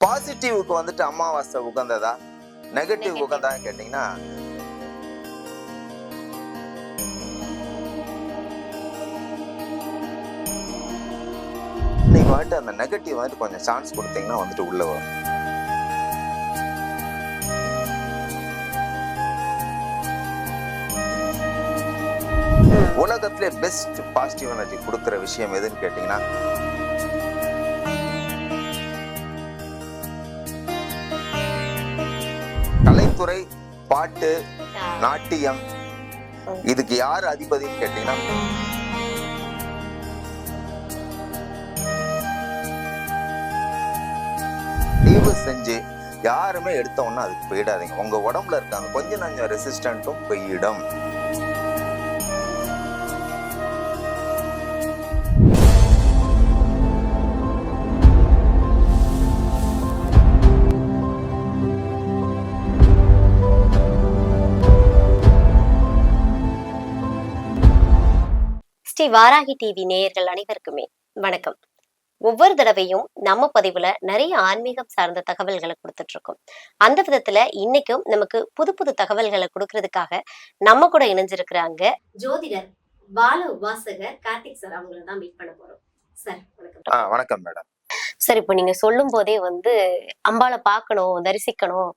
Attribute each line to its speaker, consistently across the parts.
Speaker 1: பாசிட்டிவ்க்கு வந்துட்டு அமாவாசை உகந்ததா negative
Speaker 2: Negative.
Speaker 1: Uganda கேட்டீங்கன்னா நீங்க வந்துட்டு அந்த நெகட்டிவ் வந்துட்டு கொஞ்சம் சான்ஸ் கொடுத்தீங்கன்னா வந்துட்டு உள்ள வரும் உலகத்திலே பெஸ்ட் பாசிட்டிவ் எனர்ஜி கொடுக்குற விஷயம் எதுன்னு கேட்டீங்கன்னா கலைத்துறை பாட்டு நாட்டியம் இதுக்கு யார் அதிபதின்னு கேட்டீங்கன்னா? தீவு செஞ்சு யாருமே எடுத்தோம்னா அதுக்கு போயிடாதீங்க. உங்க உடம்புல இருக்காங்க கொஞ்சம் நஞ்சம் ரெசிஸ்டன்ட்டும் போயிடும்.
Speaker 2: வாராகி டிவி நேயர்கள் அனைவருக்குமே வணக்கம். ஒவ்வொரு தடவையும் நம்ம பதிவுல நிறைய ஆன்மீகம் சார்ந்த தகவல்களை கொடுத்துட்டு இருக்கோம். அந்த விதத்துல இன்னைக்கும் நமக்கு புது புது தகவல்களை கொடுக்கறதுக்காக நம்ம கூட இணைஞ்சிருக்கிறாங்க ஜோதிடர் பால உபாசகர் கார்த்திக் சார் அவங்கள தான் மீட் பண்ண போறோம். சார் வணக்கம்.
Speaker 1: வணக்கம் மேடம்
Speaker 2: சார் இப்போ நீங்க சொல்லும் போதே வந்து அம்பாளை பார்க்கணும் தரிசிக்கணும்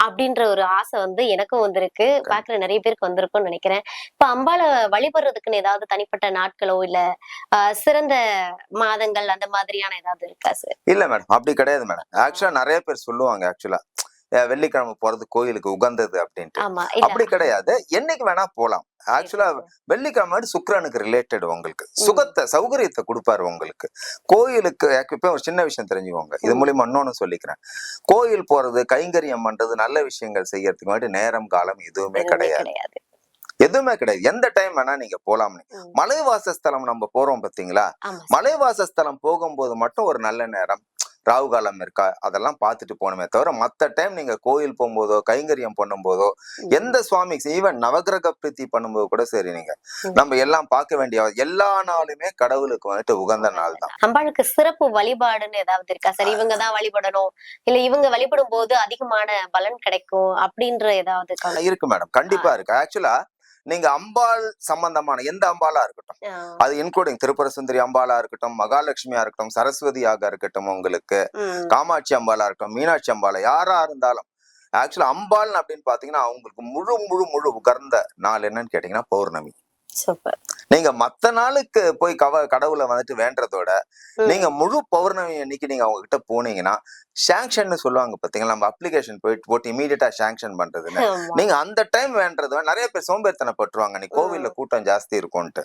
Speaker 2: அப்படின்ற ஒரு ஆசை வந்து எனக்கும் வந்திருக்கு. பாக்குற நிறைய பேருக்கு வந்திருக்கும்னு நினைக்கிறேன். இப்ப அம்பாளை வழிபடுறதுக்குன்னு ஏதாவது தனிப்பட்ட நாட்களோ இல்ல ஆஹ் சிறந்த மாதங்கள் அந்த மாதிரியான ஏதாவது இருக்கா சார்
Speaker 1: இல்ல மேடம் அப்படி கிடையாது மேடம் ஆக்சுவலா நிறைய பேர் சொல்லுவாங்க ஆக்சுவலா வெள்ளிக்கிழமை போறது கோயிலுக்கு உகந்தது அப்படின்ட்டு. அப்படி கிடையாது. என்னைக்கு வேணா போலாம். ஆக்சுவலா வெள்ளிக்கிழமை சுக்கிரனுக்கு ரிலேட்டட் உங்களுக்கு. சுகத்தை சௌகரியத்தை கொடுப்பாரு உங்களுக்கு. கோயிலுக்கு இப்ப ஒரு சின்ன விஷயம் தெரிஞ்சுக்கோங்க. இது. மூலியமா இன்னொன்னு சொல்லிக்கிறேன். கோயில் போறது கைங்கரியம் பண்றது நல்ல விஷயங்கள் செய்யறதுக்கு முன்னாடி நேரம் காலம் எதுவுமே கிடையாது. எதுவுமே கிடையாது. எந்த டைம் வேணா நீங்க போலாம்னு. மலைவாசஸ்தலம் நம்ம போறோம் பாத்தீங்களா. மலைவாசஸ்தலம் போகும்போது மட்டும் ஒரு நல்ல நேரம். ராகு காலம் இருக்கா அதெல்லாம் பார்த்துட்டு போகணுமே தவிர மத்த டைம் நீங்க கோயில் போகும்போதோ கைங்கரியம் பண்ணும்போதோ. எந்த சுவாமி ஈவன் நவகிரக பிரீத்தி பண்ணும்போது கூட சரி நீங்க. நம்ம எல்லாம் பார்க்க வேண்டிய எல்லா நாளுமே கடவுளுக்கு வந்துட்டு உகந்த நாள் தான்.
Speaker 2: அம்பாளுக்கு சிறப்பு வழிபாடுன்னு ஏதாவது இருக்கா? சார் இவங்க தான் வழிபடணும். இல்ல இவங்க வழிபடும் போது அதிகமான பலன் கிடைக்கும் அப்படின்ற ஏதாவது? இருக்கு?
Speaker 1: மேடம் கண்டிப்பா இருக்கு. ஆக்சுவலா நீங்க அம்பாள் சம்பந்தமான எந்த அம்பாலா இருக்கட்டும். அது இன்க்ளூடிங் திருப்புர சுந்தரி அம்பாலா இருக்கட்டும் மகாலட்சுமியா இருக்கட்டும் சரஸ்வதியாக இருக்கட்டும் உங்களுக்கு காமாட்சி அம்பாலா இருக்கட்டும் மீனாட்சி அம்பாலா யாரா இருந்தாலும். ஆக்சுவலா அம்பாள் அப்படின்னு பாத்தீங்கன்னா அவங்களுக்கு முழு முழு முழு உகர்ந்த நாள் என்னன்னு கேட்டீங்கன்னா பௌர்ணமி.
Speaker 2: சூப்பர்.
Speaker 1: நீங்க மத்த நாளுக்கு போய் கவ கடவுளை வந்துட்டு வேண்டதோட நீங்க முழு பௌர்ணமி அன்னைக்கு நீங்க அவங்க கிட்ட போனீங்கன்னா சாங்ஷன் சொல்லுவாங்க பாத்தீங்களா நம்ம அப்ளிகேஷன் போயிட்டு போட்டு இமீடியட்டா சாங்ஷன் பண்றதுன்னு. நீங்க அந்த டைம் வேண்டது நிறைய பேர் சோம்பேறித்தனப்பட்டுருவாங்க. நீ கோவில்ல கூட்டம் ஜாஸ்தி இருக்கும்ட்டு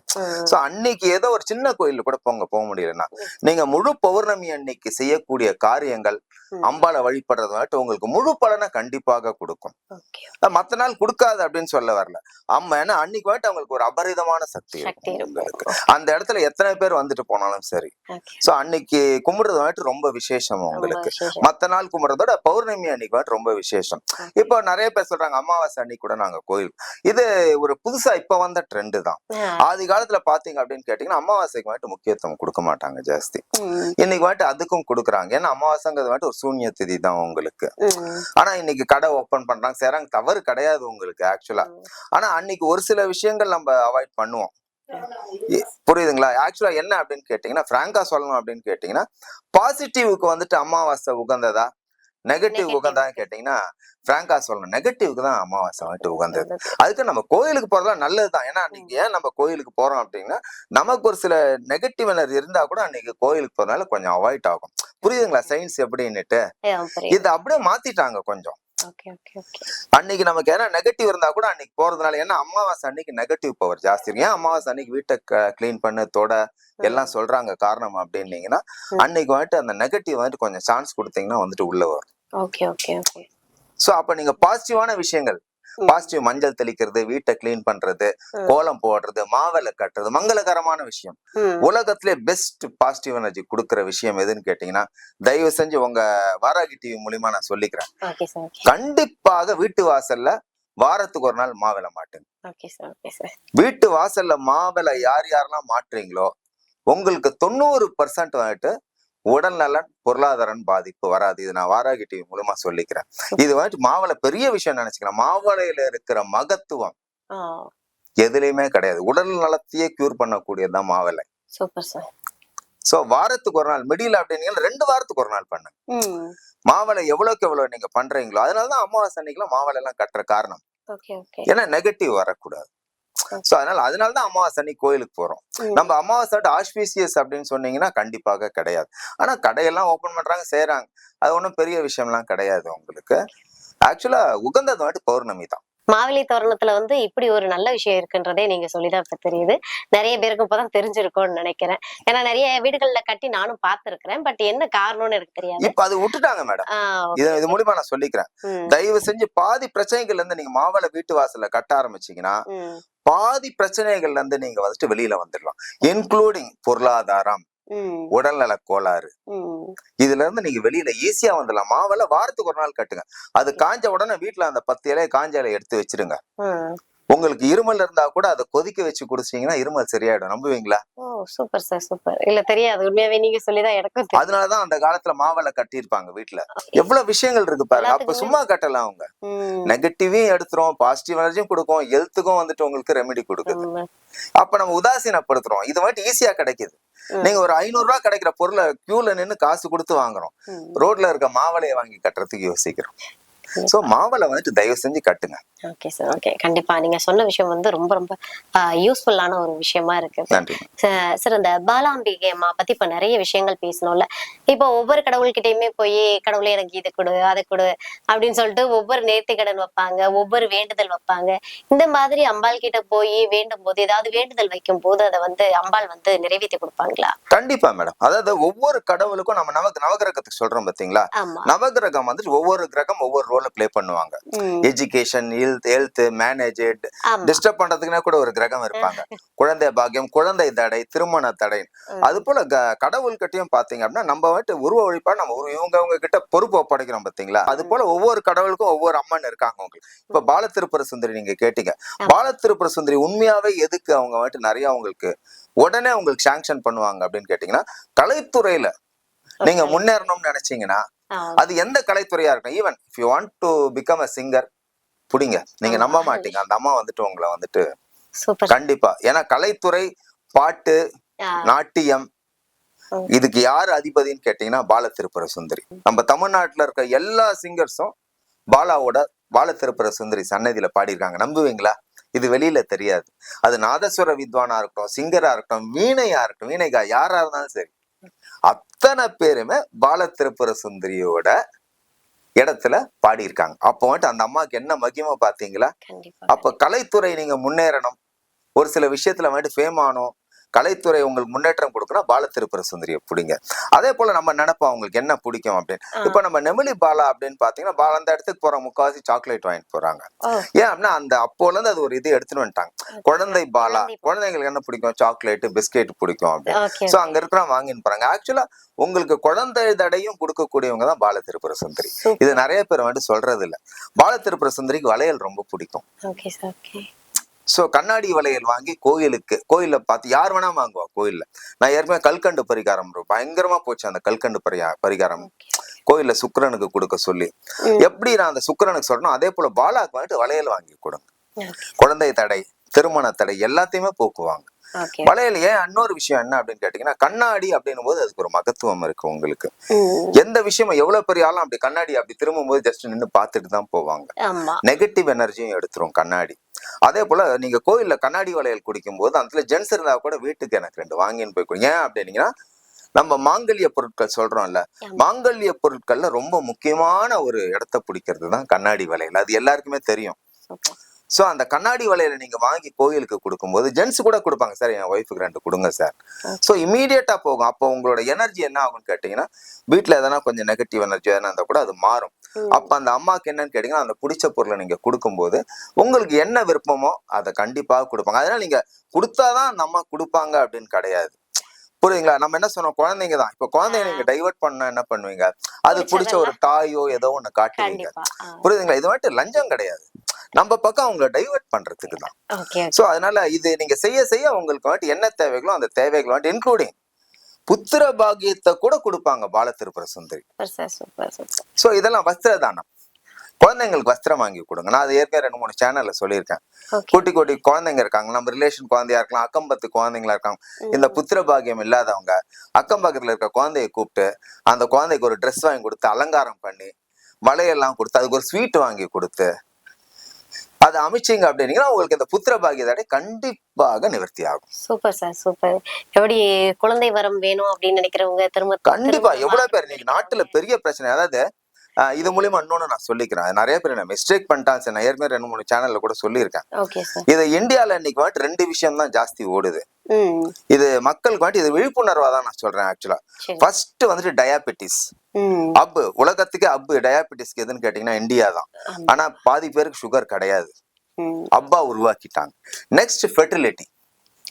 Speaker 1: சோ அன்னைக்கு ஏதோ ஒரு சின்ன கோயில்ல கூட போங்க போக முடியலன்னா நீங்க முழு பௌர்ணமி அன்னைக்கு செய்யக்கூடிய காரியங்கள் அம்பாளை வழிபடுறது வந்துட்டு உங்களுக்கு முழு பலனை கண்டிப்பாக கொடுக்கும். மத்த நாள் கொடுக்காது அப்படின்னு சொல்ல வரல. அம்மா ஏன்னா அன்னைக்கு வந்துட்டு அவங்களுக்கு ஒரு அபரிதமான சக்தி. அந்த இடத்துல. எத்தனை பேர் வந்துட்டு போனாலும் சரி. சோ அன்னைக்கு கும்பிடுறது வந்துட்டு ரொம்ப விசேஷம் உங்களுக்கு. மத்த நாள் கும்பிடுறதோட பௌர்ணமி அன்னைக்கு வந்துட்டு ரொம்ப விசேஷம். இப்போ நிறைய பேர் சொல்றாங்க அமாவாசை அன்னைக்கு கூட நாங்க கோயில். இது ஒரு புதுசா இப்ப வந்த ட்ரெண்டு தான். ஆதி காலத்துல பாத்தீங்க அப்படின்னு கேட்டீங்கன்னா அமாவாசைக்கு வந்துட்டு முக்கியத்துவம் கொடுக்க மாட்டாங்க ஜாஸ்தி. இன்னைக்கு வந்துட்டு அதுக்கும் கொடுக்குறாங்க. ஏன்னா அமாவாசைங்கிறது வந்துட்டு ஒரு சூன்ய திதி தான் உங்களுக்கு. ஆனா இன்னைக்கு கடை ஓபன் பண்றாங்க. செய்றாங்க தவறு கிடையாது உங்களுக்கு ஆக்சுவலா ஆனா அன்னைக்கு ஒரு சில விஷயங்கள் நம்ம அவாய்ட் பண்ணுவோம். புரியுதுங்களா? ஆக்சுவலா என்ன அப்படின்னு கேட்டீங்கன்னா பிராங்கா சொல்லணும் அப்படின்னு கேட்டீங்கன்னா பாசிட்டிவ்க்கு வந்துட்டு அமாவாசை உகந்ததா? நெகட்டிவ். உகந்தான்னு கேட்டீங்கன்னா பிராங்கா சொல்லணும். நெகட்டிவ்க்கு தான் அமாவாசை வந்துட்டு உகந்தது. அதுக்கு நம்ம கோயிலுக்கு போறதெல்லாம் நல்லதுதான். ஏன்னா அன்னைக்கு ஏன் நம்ம கோயிலுக்கு போறோம் அப்படின்னா நமக்கு ஒரு சில நெகட்டிவ் எனர்ஜி இருந்தா கூட அன்னைக்கு கோயிலுக்கு போறதுனால கொஞ்சம் அவாய்ட் ஆகும். புரியுதுங்களா? சயின்ஸ் எப்படின்னுட்டு. இது அப்படியே மாத்திட்டாங்க கொஞ்சம். அன்னைக்கு நமக்கு ஏன்னா நெகட்டிவ் இருந்தா கூட அன்னைக்கு போறதுனால ஏன்னா அமாவாசை அன்னைக்கு நெகட்டிவ் பவர் ஜாஸ்தி இருக்கு ஏன் அமாவாசை அன்னைக்கு வீட்டை க்ளீன் பண்ண தொட எல்லாம் சொல்றாங்க காரணம் அப்படின்னீங்கன்னா. அன்னைக்கு வந்துட்டு அந்த நெகட்டிவ் வந்துட்டு கொஞ்சம் சான்ஸ் கொடுத்தீங்கன்னா வந்துட்டு உள்ள வரும்
Speaker 2: Okay, okay, okay.
Speaker 1: சோ அப்ப நீங்க பாசிட்டிவான விஷயங்கள். பாசிட்டிவ் மஞ்சள் தெளிக்கிறது வீட்டை க்ளீன் பண்றது. கோலம் போடுறது மாவிளை கட்டுறது மங்களகரமான விஷயம் உலகத்திலே பெஸ்ட் பாசிட்டிவ் எனர்ஜி கொடுக்குற விஷயம் எதுன்னு கேட்டீங்கன்னா தயவு செஞ்சு உங்க வாராகி டிவி மூலியமா நான் சொல்லிக்கிறேன். கண்டிப்பாக வீட்டு வாசல்ல வாரத்துக்கு ஒரு நாள் மாவிளை மாட்டுங்க. வீட்டு வாசல்ல மாவிளை யார் யாரெல்லாம் மாட்டுறீங்களோ உங்களுக்கு தொண்ணூறு பர்சன்ட் வந்துட்டு உடல் நலன் பொருளாதாரம் பாதிப்பு வராது. இது நான் வாராகி டிவி மூலமா சொல்லிக்கிறேன். இது வந்துட்டு மாவளை பெரிய விஷயம் நினைச்சுக்கலாம் மாவளையில இருக்கிற மகத்துவம் எதுலயுமே கிடையாது. உடல் நலத்தையே கியூர் பண்ணக்கூடியதுதான் மாவளை.
Speaker 2: Super sir.
Speaker 1: சோ வாரத்துக்கு ஒரு நாள் மிடில் அப்படின்னீங்க ரெண்டு வாரத்துக்கு ஒரு நாள் பண்ணுங்க. மாவளை எவ்வளவுக்கு எவ்வளவு நீங்க பண்றீங்களோ அதனாலதான் அமாவாசை அன்னைக்கெல்லாம் மாவளை எல்லாம் கட்டுற காரணம். ஏன்னா நெகட்டிவ் வரக்கூடாது. சோ அதனால அதனாலதான் அமாவாசை அன்னைக்கு கோயிலுக்கு போறோம். நம்ம அமாவாசை ஆஸ்பீசியஸ் அப்படின்னு சொன்னீங்கன்னா கண்டிப்பாக கிடையாது. ஆனா கடையெல்லாம் ஓபன் பண்றாங்க செய்யறாங்க அது ஒண்ணும் பெரிய விஷயம்லாம் கிடையாது உங்களுக்கு. ஆக்சுவலா உகந்தது வந்துட்டு பௌர்ணமி தான்.
Speaker 2: மாவிலை தோரணத்துல வந்து இப்படி ஒரு நல்ல விஷயம் இருக்குன்றதே நீங்க சொல்லிதான் இப்ப தெரியுது. நிறைய பேருக்கு இப்பதான் தெரிஞ்சிருக்கும்னு நினைக்கிறேன். ஏன்னா நிறைய வீடுகள்ல கட்டி நானும் பார்த்திருக்கிறேன். பட் என்ன காரணம்னு எனக்கு தெரியாது.
Speaker 1: இப்ப அது விட்டுட்டாங்க மேடம். இது இது மூலியமா நான் சொல்லிக்கிறேன். தயவு செஞ்சு பாதி பிரச்சனைகள்ல இருந்து நீங்க மாவளை வீட்டு வாசல்ல கட்ட ஆரம்பிச்சீங்கன்னா பாதி பிரச்சனைகள்ல இருந்து நீங்க வந்துட்டு வெளியில வந்துடலாம். இன்க்ளூடிங் பொருளாதாரம் உடல்நல கோளாறு. இதுல இருந்து நீங்க வெளியில ஈஸியா வந்துடலாம். மாவளை வாரத்துக்கு ஒரு நாள் கட்டுங்க. அது காஞ்ச உடனே வீட்டுல அந்த பத்து இலைய காஞ்ச இலைய எடுத்து வச்சிருங்க. உங்களுக்கு இருமல் இருந்தா கூட அதை கொதிக்க வச்சு குடிச்சீங்கன்னா இருமல் சரியாயிடும். நம்புவீங்களா?
Speaker 2: Super sir super. இல்ல தெரியாது. உண்மையாவே நீங்க சொல்லிதான் எனக்கும்
Speaker 1: அதனாலதான் அந்த காலத்துல மாவளை கட்டியிருப்பாங்க வீட்டுல எவ்வளவு விஷயங்கள் இருக்கு பாருங்க. அப்ப சும்மா கட்டலாம் அவங்க. நெகட்டிவையும் எடுத்துரும் பாசிட்டிவ் எனர்ஜியும் கொடுக்கும் ஹெல்த்துக்கும் வந்துட்டு உங்களுக்கு ரெமெடி கொடுக்குது. அப்ப நம்ம உதாசீனப்படுத்துறோம். இது வந்துட்டு ஈஸியா கிடைக்குது. நீங்க ஒரு ஐநூறு ரூபாய் கிடைக்கிற பொருளை கியூல நின்னு காசு கொடுத்து வாங்குறோம். ரோட்ல இருக்க மாவளையை வாங்கி கட்டுறதுக்கு யோசிக்கிறோம். சோ மாவளை வந்துட்டு தயவு செஞ்சு கட்டுங்க.
Speaker 2: ஓகே சார் ஓகே கண்டிப்பா. நீங்க சொன்ன விஷயம் வந்து ரொம்ப ரொம்ப யூஸ்ஃபுல்லான ஒரு விஷயமா இருக்கு. சார் இந்த பாலாம்பிகை அம்மா பத்தி இப்ப நிறைய விஷயங்கள் பேசணும்ல. இப்போ ஒவ்வொரு கடவுள்கிட்டயுமே போய் கடவுளே எனக்கு இது கொடு அதை கொடு அப்படின்னு சொல்லிட்டு ஒவ்வொரு நேர்த்தி கடன் வைப்பாங்க ஒவ்வொரு வேண்டுதல் வைப்பாங்க. இந்த மாதிரி அம்பாள் கிட்ட போய் வேண்டும் போது ஏதாவது வேண்டுதல் வைக்கும் போது அதை வந்து அம்பாள் வந்து நிறைவேற்றி கொடுப்பாங்களா?
Speaker 1: கண்டிப்பா மேடம் அதாவது ஒவ்வொரு கடவுளுக்கும் நம்ம நவ நவகிரகத்துக்கு சொல்றோம் பாத்தீங்களா? நவகிரகம் வந்துட்டு ஒவ்வொரு கிரகம் ஒவ்வொரு ரோல ப்ளே பண்ணுவாங்க. Education health health manage disturb பண்றதுக்குன்னா கூட ஒரு கிரகம் இருப்பாங்க. குழந்தை பாக்கியம் குழந்தை தடை திருமண தடை. அது போல கடவுள் கிட்டயும் பாத்தீங்க அப்படின்னா நம்ம வந்துட்டு உருவ வழிபாடு நம்ம இவங்க அவங்க கிட்ட பொறுப்பு ஒப்படைக்கிறோம் பாத்தீங்களா? அது போல ஒவ்வொரு கடவுளுக்கும் ஒவ்வொரு அம்மன் இருக்காங்க உங்களுக்கு. இப்ப பால திருப்புர சுந்தரி நீங்க கேட்டீங்க.
Speaker 2: ஆமா.
Speaker 1: பால திருப்புர சுந்தரி உண்மையாவே எதுக்கு அவங்க வந்துட்டு நிறைய அவங்களுக்கு உடனே உங்களுக்கு சாங்ஷன் பண்ணுவாங்க அப்படின்னு கேட்டீங்கன்னா கலைத்துறையில நீங்க. முன்னேறணும்னு நினைச்சீங்கன்னா அது எந்த கலைத்துறையா இருக்கும் even if you want to become a singer புடிங்க. நீங்க. நம்ப மாட்டீங்க. அந்த அம்மா வந்துட்டு உங்களை வந்துட்டு கண்டிப்பா. ஏன்னா கலைத்துறை பாட்டு நாட்டியம். இதுக்கு யார் அதிபதின்னு கேட்டீங்கன்னா பால திருப்புர சுந்தரி நம்ம தமிழ்நாட்டுல இருக்க எல்லா சிங்கர்ஸும் பாலாவோட பால திருப்புர சுந்தரி சன்னதியில பாடியிருக்காங்க. நம்புவீங்களா? இது வெளியில தெரியாது. அது நாதஸ்வர வித்வானா இருக்கட்டும் சிங்கரா இருக்கட்டும் வீணையா இருக்கட்டும் வீணைகா யாரா இருந்தாலும் சரி. அத்தனை பேருமே பால திருப்புர சுந்தரியோட இடத்துல பாடியிருக்காங்க. அப்போ வந்துட்டு அந்த அம்மாவுக்கு என்ன மகிமை பாத்தீங்களா
Speaker 2: கண்டிப்பா
Speaker 1: அப்ப கலைத்துறை நீங்க முன்னேறணும். ஒரு சில விஷயத்துல வந்துட்டு ஃபேம் ஆகணும் கலைத்துறை உங்களுக்கு முன்னேற்றம் கொடுக்கணும் பால திருப்புர சுந்தரியை பிடிங்க. அதே போல நம்ம நினைப்போம் அவங்களுக்கு என்ன பிடிக்கும் அப்படின்னு. இப்ப நம்ம நெமிலி பாலா அப்படின்னு பாத்தீங்கன்னா பாலா அந்த இடத்துக்கு போற முக்காவாசி சாக்லேட் வாங்கிட்டு போறாங்க. ஏன் அப்படின்னா அந்த அப்போல இருந்து அது ஒரு இது எடுத்துட்டு வந்துட்டாங்க. குழந்தை பாலா
Speaker 2: குழந்தை பாலா.
Speaker 1: குழந்தைங்களுக்கு என்ன பிடிக்கும்? சாக்லேட் பிஸ்கெட் பிடிக்கும் அப்படின்னு. சோ அங்க இருக்கிறவங்க வாங்கின்னு போறாங்க. ஆக்சுவலா உங்களுக்கு குழந்தை தடையும் கொடுக்கக்கூடியவங்க தான் பால திருப்புர சுந்தரி இது நிறைய பேர் வந்துட்டு சொல்றது இல்ல பால திருப்புர சுந்தரிக்கு வளையல் ரொம்ப பிடிக்கும் சோ கண்ணாடி வளையல் வாங்கி கோயிலுக்கு கோயில்ல பார்த்து யார் வேணா வாங்குவா கோயில்ல. நான் ஏற்கனவே கல்கண்டு பரிகாரம். பயங்கரமா போச்சு அந்த கல்கண்டு பரிகா பரிகாரம். கோயில்ல சுக்கிரனுக்கு கொடுக்க சொல்லி. எப்படி நான் அந்த சுக்கிரனுக்கு சொல்றேன் அதே போல பாலாக்கு வந்துட்டு வளையல் வாங்கி கொடுங்க. குழந்தை தடை திருமண தடை எல்லாத்தையுமே போக்குவாங்க. வளையல் ஏன் இன்னொரு விஷயம் என்ன அப்படின்னு கேட்டீங்கன்னா கண்ணாடி அப்படின்னும் போது அதுக்கு ஒரு மகத்துவம் இருக்கு உங்களுக்கு. எந்த விஷயமும் எவ்வளவு பெரிய ஆளும் அப்படி கண்ணாடி அப்படி திரும்பும் போது ஜஸ்ட் நின்னு பார்த்துட்டு தான் போவாங்க. நெகட்டிவ் எனர்ஜியும் எடுத்துரும் கண்ணாடி. அதே போல நீங்க கோயில்ல கண்ணாடி வளையல் குடிக்கும் போது அந்த ஜென்ஸ் இருந்தா கூட வீட்டுக்கு எனக்கு ரெண்டு வாங்கின்னு போய் குடிங்க ஏன் அப்படின்னீங்கன்னா நம்ம மாங்கல்ய பொருட்கள் சொல்றோம்ல. மாங்கல்ய பொருட்கள்ல ரொம்ப முக்கியமான ஒரு இடத்த பிடிக்கிறது தான் கண்ணாடி வளையல். அது எல்லாருக்குமே தெரியும். சோ அந்த கண்ணாடி வளையல நீங்க வாங்கி கோயிலுக்கு கொடுக்கும்போது ஜென்ஸ் கூட கொடுப்பாங்க சார் என் ஒய்ஃபுக்கு ரெண்டு கொடுங்க சார். சோ இமீடியட்டா போகும். அப்போ உங்களோட எனர்ஜி என்ன ஆகும்னு கேட்டீங்கன்னா வீட்ல எதனா கொஞ்சம் நெகட்டிவ் எனர்ஜி எதனா இருந்தா கூட அது மாறும். அப்ப அந்த அம்மாக்கு என்னன்னு கேட்டீங்கன்னா அந்த பிடிச்ச பொருளை நீங்க கொடுக்கும்போது உங்களுக்கு என்ன விருப்பமோ அதை கண்டிப்பாக கொடுப்பாங்க. அதனால நீங்க கொடுத்தாதான் அந்த அம்மா கொடுப்பாங்க அப்படின்னு கிடையாது. புரியுதுங்களா? நம்ம என்ன சொன்னோம்? குழந்தைங்க தான். இப்ப குழந்தைங்க நீங்க டைவர்ட் பண்ண என்ன பண்ணுவீங்க? அது பிடிச்ச ஒரு டாயோ ஏதோ ஒண்ணு காட்டுவீங்க. புரியுதுங்களா? இது வந்துட்டு லஞ்சம் கிடையாது. நம்ம பக்கம் அவங்கள டைவர்ட் பண்றதுக்கு தான். சோ அதனால இது நீங்க செய்ய செய்ய உங்களுக்கு வந்துட்டு என்ன தேவைகளோ அந்த தேவைகள் வந்துட்டு இன்க்ளூடிங் புத்திர பாக்கியத்தை கூட கொடுப்பாங்க பால திருப்புர சுந்தரி சோ இதெல்லாம் வஸ்திர தானம். குழந்தைங்களுக்கு வஸ்திரம் வாங்கி கொடுங்க. நான் அது ஏற்கனவே ரெண்டு மூணு சேனல்ல சொல்லியிருக்கேன். குட்டி குட்டி குழந்தைங்க இருக்காங்க. நம்ம ரிலேஷன் குழந்தையா இருக்கலாம். அக்கம் பத்து குழந்தைங்களா இருக்காங்க. இந்த புத்திர பாக்கியம் இல்லாதவங்க அக்கம் பக்கத்துல இருக்க குழந்தைய கூப்பிட்டு அந்த குழந்தைக்கு ஒரு Dress வாங்கி கொடுத்து அலங்காரம் பண்ணி வளையெல்லாம் கொடுத்து அதுக்கு ஒரு ஸ்வீட் வாங்கி கொடுத்து அது அமைச்சிங்க அப்படின்னீங்கன்னா உங்களுக்கு இந்த புத்திர பாக்கியதாடை கண்டிப்பாக நிவர்த்தி ஆகும்
Speaker 2: சூப்பர் சார் சூப்பர். எப்படி குழந்தை வரம் வேணும் அப்படின்னு நினைக்கிறவங்க திரும்ப
Speaker 1: கண்டிப்பா. எவ்வளவு பேர் இன்னைக்கு நாட்டுல பெரிய பிரச்சனை. அதாவது இது மூலியமா இன்னொன்னு நான் சொல்லிக்கிறேன். நிறைய பேர் என்ன மிஸ்டேக் பண்ணிட்டான் சரி. நான் ஏற்கனவே ரெண்டு மூணு சேனல்ல கூட சொல்லியிருக்கேன். இது இந்தியால இன்னைக்கு வாட்டி ரெண்டு விஷயம் தான் ஜாஸ்தி ஓடுது. இது மக்களுக்கு வாட்டி இது விழிப்புணர்வா தான் நான் சொல்றேன் ஆக்சுவலா ஃபர்ஸ்ட் வந்துட்டு டயாபெட்டிஸ் அப்பு உலகத்துக்கே அப்பு டயாபெட்டிஸ்க்கு எதுன்னு கேட்டீங்கன்னா இந்தியா தான். ஆனா பாதி பேருக்கு சுகர் கிடையாது. அப்பா உருவாக்கிட்டாங்க. நெக்ஸ்ட் ஃபெர்டிலிட்டி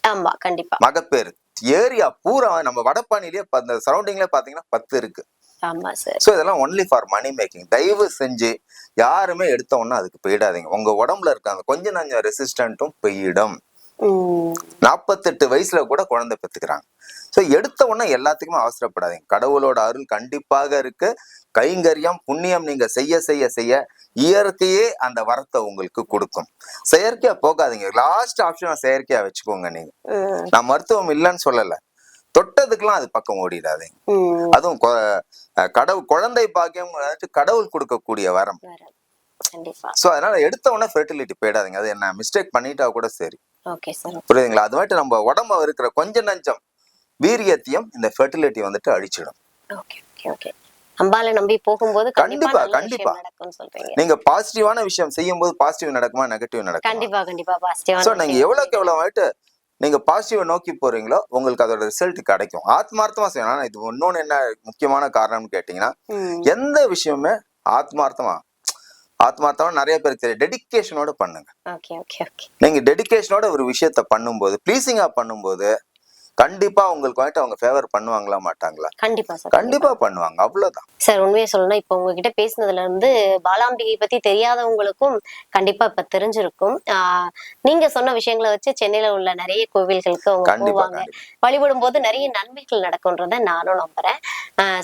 Speaker 2: ஆமா கண்டிப்பா.
Speaker 1: மகப்பேறு. ஏரியா பூரா நம்ம வடப்பானிலேயே ப- அந்த சரௌண்டிங்ல பாத்தீங்கன்னா பத்து இருக்கு. ஸோ இதெல்லாம் ஒன்லி ஃபார் மணி மேக்கிங் தயவு செஞ்சு யாருமே எடுத்த உடனே அதுக்கு போயிடாதீங்க. உங்க உடம்புல இருக்க அந்த கொஞ்ச நஞ்சம் ரெசிஸ்டன்ட்டும் போயிடும். நாற்பத்தெட்டு வயசுல கூட குழந்தை பெத்துக்கிறாங்க. ஸோ எடுத்த உடனே எல்லாத்துக்குமே அவசரப்படாதீங்க. கடவுளோட அருள் கண்டிப்பாக இருக்கு. கைங்கரியம் புண்ணியம் நீங்க செய்ய செய்ய செய்ய இயற்கையே அந்த வரத்தை உங்களுக்கு கொடுக்கும். செயற்கையா போகாதீங்க. லாஸ்ட் ஆப்ஷன் செயற்கையா வச்சுக்கோங்க நீங்க. நான் மருத்துவம் இல்லைன்னு சொல்லல. தொட்டதுக்கெல்லாம் அது பக்கம் ஓடிடாதீங்க. அதுவும் கடவுள் குழந்தை பாக்கியம் கடவுள் கொடுக்கக்கூடிய வரம். ஸோ அதனால எடுத்த உடனே ஃபெர்டிலிட்டி போயிடாதீங்க. அது என்ன மிஸ்டேக் பண்ணிட்டா கூட சரி.
Speaker 2: ஓகே சார்
Speaker 1: புரியுதுங்களா? அது மட்டும் நம்ம உடம்பு இருக்கிற கொஞ்ச நஞ்சம் வீரியத்தையும் இந்த ஃபெர்டிலிட்டி வந்துட்டு அழிச்சிடும்.
Speaker 2: ஓகே ஓகே ஓகே அம்பால நம்பி போகும்போது கண்டிப்பா
Speaker 1: கண்டிப்பா.
Speaker 2: விஷயம்
Speaker 1: நீங்க பாசிட்டிவான விஷயம் செய்யும் போது பாசிட்டிவ் நடக்குமா நெகட்டிவ் நடக்குமா?
Speaker 2: கண்டிப்பா கண்டிப்பா. பாசிட்டிவா
Speaker 1: நீங்க எவ்வளவுக்கு எவ்வளவு வந்துட்டு நீங்க பாசிட்டிவ் நோக்கி போறீங்களோ உங்களுக்கு அதோட ரிசல்ட் கிடைக்கும். ஆத்மார்த்தமா செய்யணும். இது இன்னொன்னு என்ன முக்கியமான காரணம்னு கேட்டீங்கன்னா எந்த விஷயமுமே ஆத்மார்த்தமா ஆத்மார்த்தமா நிறைய பேருக்கு தெரியும். டெடிகேஷனோட பண்ணுங்க.
Speaker 2: ஓகே ஓகே ஓகே
Speaker 1: நீங்க டெடிகேஷனோட ஒரு விஷயத்த பண்ணும்போது ப்ளீசிங்கா பண்ணும்போது கண்டிப்பா உங்களுக்கு வந்துட்டு அவங்க ஃபேவர் பண்ணுவாங்களா மாட்டாங்களா?
Speaker 2: கண்டிப்பா சார்
Speaker 1: கண்டிப்பா பண்ணுவாங்க. அவ்வளவுதான்.
Speaker 2: சார் உண்மையை சொல்லணும்னா இப்போ உங்ககிட்ட பேசினதுல இருந்து பாலாம்பிகை பத்தி தெரியாதவங்களுக்கும் கண்டிப்பா இப்ப தெரிஞ்சிருக்கும். நீங்க சொன்ன விஷயங்களை வச்சு சென்னையில உள்ள நிறைய கோவில்களுக்கு அவங்க போவாங்க. வழிபடும் போது நிறைய நன்மைகள் நடக்கும்ன்றத நானும் நம்புறேன்.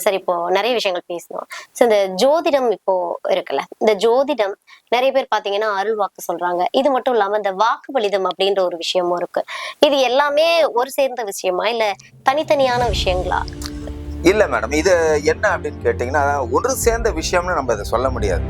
Speaker 2: சரி இப்போ நிறைய விஷயங்கள் பேசணும். ஸோ இந்த ஜோதிடம் இப்போ இருக்குல்ல இந்த ஜோதிடம் நிறைய பேர் பாத்தீங்கன்னா அருள் வாக்கு சொல்றாங்க. இது மட்டும் இல்லாம இந்த வாக்கு பலிதம் அப்படின்ற ஒரு விஷயமும் இருக்கு. இது எல்லாமே ஒரு சேர்ந்த விஷயமா இல்ல தனித்தனியான விஷயங்களா?
Speaker 1: இல்ல மேடம் இது என்ன அப்படின்னு கேட்டீங்கன்னா ஒன்று சேர்ந்த விஷயம்னு நம்ம இதை சொல்ல முடியாது.